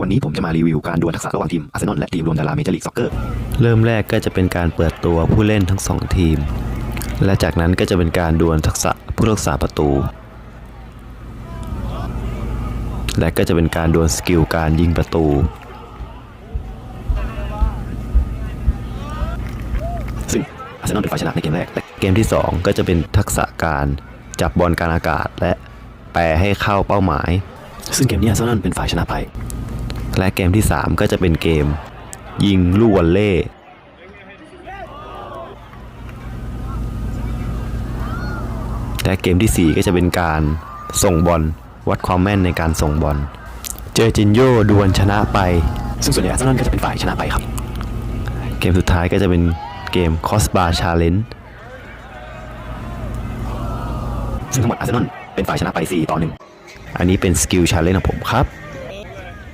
วันนี้ผมจะมารีวิวการดวลทักษะระหว่างทีมอาร์เซนอลและทีมรวมดาราเมเจอร์ลีกซ็อกเกอร์เริ่มแรกก็จะเป็นการเปิดตัวผู้เล่นทั้งสองทีม และจากนั้นก็จะเป็นการดวลทักษะผู้รักษาประตู และก็จะเป็นการดวลสกิลการยิงประตู ซึ่งอาร์เซนอลเป็นฝ่ายชนะในเกมแรกแต่เกมที่ 2 ก็จะเป็นทักษะการจับบอลกลางอากาศและแปรให้เข้าเป้าหมาย ซึ่งเกมนี้อาร์เซนอลเป็นฝ่ายชนะไป และเกมที่ 3 ก็จะเป็นเกม ยิงลูกวอลเล่และเกมทีสี่ 4 ก็จะเป็นการส่งบอลวัดความแม่นในการส่งบอล เจอจินโยดวลชนะไป ซึ่งส่วนใหญ่อาร์เซนอลก็จะเป็นฝ่ายชนะไปครับ เกมสุดท้ายก็จะเป็นเกมคอสบาชาเลนซึ่งทั้งหมดอาร์เซนอลเป็นฝ่ายชนะไป 4 ต่อ 1 อันนี้เป็นสกิลชาเลน g e ของผมครับ